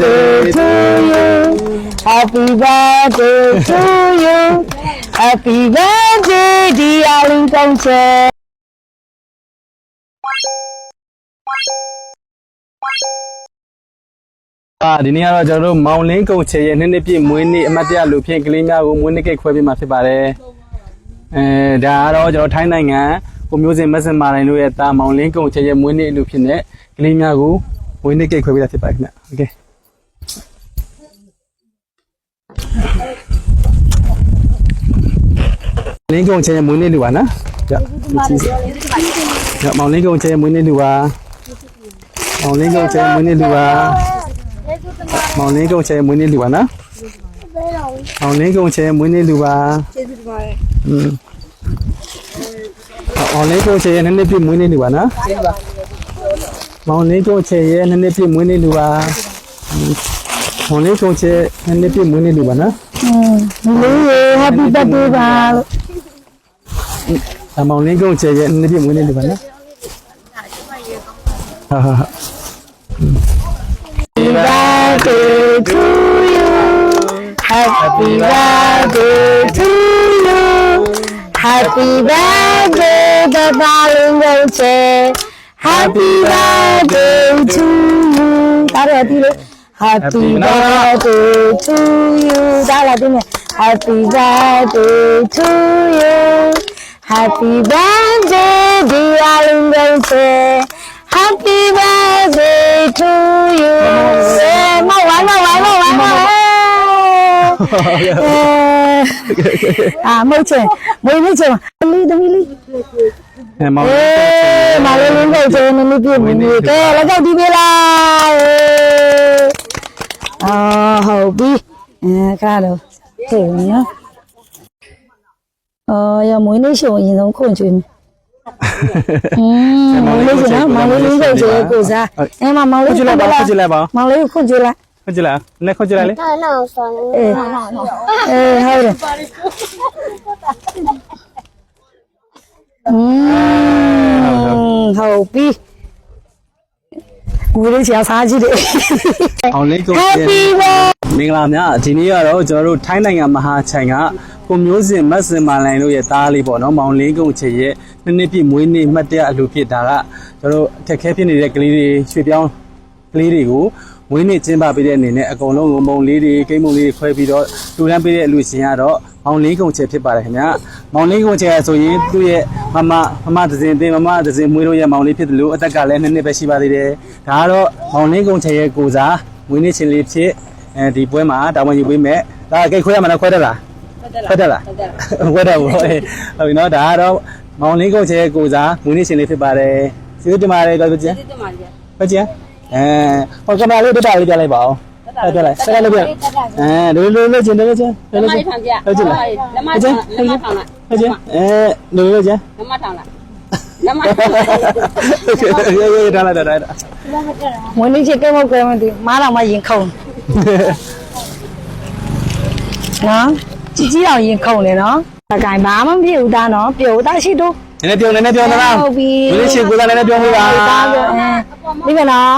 birthday to you Happy birthday to you Happy birthday dear Lincoln Chair အာဒီနေ့ကတော့ကျွန်တော်တို့မောင်လင်းကုံချေရဲ့နှစ်နှစ်ပြည့်မွေးနေ့အမတ်တရလူဖြင့်ကလေးများကိုမွေးနေ့ကိတ်ခွဲပေးမှာဖြစ်ပါတယ်အဲဒါကတော့ကျွန်တော်ထိုင်းနိုင်ငံကိုမျိုးစင်မက်ဆင်မာတိုင်းတို့ရဲ့တာမောင်လင်းကုံချေရဲ့မွေးနေ့လူဖြစ်နေကလေးများကိုမွေးနေ့ကိတ်ခွဲပေးတာဖြစ်ပါတယ်ခင်ဗျโอเค လင်းကုံချေရဲ့မွေးနေ့လူပါနော်ကြကြမောင်လင်းကုံချေရဲ့မွေးနေ့လူပါမောင်လင်းကုံချေရဲ့မွေးနေ့လူပါ မောင်လင်းကုန်းချဲမွေးနေ့လူပါနော်မောင်လင်းကုန်းချဲမွေးနေ့လူပါကျေးဇူးတင်ပါတယ်อืมမောင်လင်းကုန်းချဲရဲ့နှစ်နှစ်ပြည့်မွေးနေ့လူပါနော်ကျေးဇူးပါမောင်လင်းကုန်းချဲရဲ့နှစ်နှစ်ပြည့်မွေးနေ့လူပါอืมမောင်လင်းကုန်းချဲနှစ်နှစ်ပြည့်မွေးနေ့လူပါနော် မလေးရေ Happy birthday ပါလို့ ဒါမောင်လင်းကုန်းချဲရဲ့နှစ်နှစ်ပြည့်မွေးနေ့လူပါနော်ဟာဟာဟာ birthday to you Happy birthday to you Happy birthday Papa Lincoln Chair Happy birthday to you ဒါရတီးလို့ Happy birthday to you ဒါလာတင်းမယ် Happy birthday to you Happy birthday dear Lincoln Chair Happy birthday to you မောင်ဝမ်းမောင်ဝမ်းမောင်ဝမ်းမောင်အာမဟုတ်ချင်မွေးနေ့ချင်သမီးသမီးလေးအဲမောင်အေးမလေးလေးကိုချ 哦，要没那些我也能控制。嗯，没那些呢，没那些控制够噻。哎妈，没那些来吧，控制来吧，没那些控制来。控制来，来控制来嘞。那那我说，哎，哎，好的。嗯，好比。我的小傻鸡的。好嘞，各位。Happy birthday. မင်္ဂလာများဒီနေ့ကတော့ကျွန်တော်တို့ထိုင်းနိုင်ငံမဟာချိုင်ကကိုမျိုးစင်မတ်စင်မာလိုင်တို့ရဲ့သားလေးပေါ့နော်မောင်လေးကုန်းချေရဲ့နှစ်နှစ်ပြည့်မွေးနေ့မှတ်တရအလူဖြစ်တာကကျွန်တော်တို့အခက်အခဲဖြစ်နေတဲ့ကလေးတွေရွှေပြောင်းကလေးတွေကိုမွေးနေ့ကျင်းပပေးတဲ့အနေနဲ့အကုန်လုံးကိုမုံလေးတွေကိမ်းမုံလေးတွေခွဲပြီးတော့တူတန်းပေးတဲ့အလူရှင်ကတော့မောင်လေးကုန်းချေဖြစ်ပါတယ်ခင်ဗျာမောင်လေးကုန်းချေဆိုရင်သူ့ရဲ့မမမမသဇင်တင်မမသဇင်မွေးတို့ရဲ့မောင်လေးဖြစ်တယ်လို့အသက်ကလည်းနှစ်နှစ်ပဲရှိပါသေးတယ်ဒါကတော့မောင်လေးကုန်းချေရဲ့ကိုစားမွေးနေ့ချင်းလေးဖြစ် အဲဒီပွဲမှာတာဝန်ယူပေးမယ်ဒါကိတ်ခွဲရမှာနော်ခွဲတတ်လားခွဲတတ်လားခွဲတတ်ဘူးဟုတ်ပြီနော်ဒါကတော့မောင်လေးကုန်းချဲကိုစားမူနေရှင်လေးဖြစ်ပါတယ်စီးတင်ပါတယ်ကောကြည့်ဟုတ်ကြည့်အဲဟောကင်မရာလေးတက်တာလေးပြလိုက်ပါအောင်တက်တက်လိုက်စကားလေးပြအဲလိုလိုလိုချင်းလိုလိုချင်းလိုလိုချင်းဟုတ်ကြည့်လားလက်မထောင်လက်မထောင်လိုက်ဟုတ်ကြည့်အဲလိုလိုချင်းလက်မထောင်လိုက်လက်မထောင်လိုက်ရေရေဒါလာဒါလာမွေးနေ့ချက်ကဲမကဲမဒီမားတော်မရင်ခုံ နော်ជីជីတော်ရင်ခုံလေနော်အကိုင်ဘာမှမဖြစ်ဘူးသားနော်ပြုတ်သားရှိတော့နည်းနည်းပြောနည်းနည်းပြောသလားဟုတ်ပြီမလေးရှင်ကိုစားနည်းနည်းပြောပေးပါသားပြောအဲဒီကနော်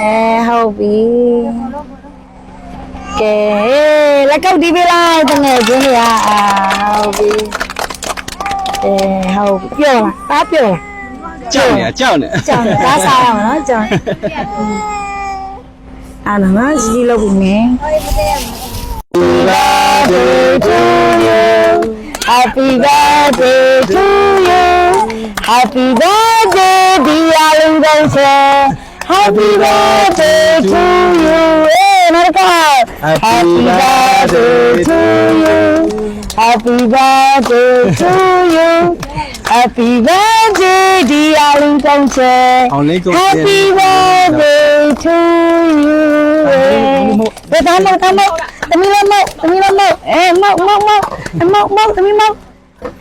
အဲဟုတ်ပြီကဲလက်ကောက်ဒီပေးလိုက်တငယ်ချင်းတွေကအာဟုတ်ပြီအဲဟုတ်ပြီပြောလားသားပြောလားကြောက်နေကြောက်နေကြောင်သားစားရမှာနော်ကြောင်အာနာ မစီလောက်ပြီမယ် Happy birthday to you Happy birthday dear Lincoln Happy birthday to you Eh, Naraka Happy birthday to you Happy birthday to you Happy birthday dear Lincoln အောင်လေးကုန်းချဲ Happy birthday သားမောက်သားမောက်သမီးလည်းမောက်သမီးလည်းမောက်အဲမောက်မောက်မောက်မောက်မောက်သမီးမောက်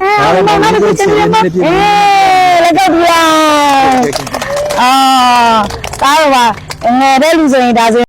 အဲမောက်မောက်သမီးလည်းမောက်အဲလက်တော့ဒီလားအာသားတော့ပါငယ်တဲ့လူဆိုရင်ဒါဆို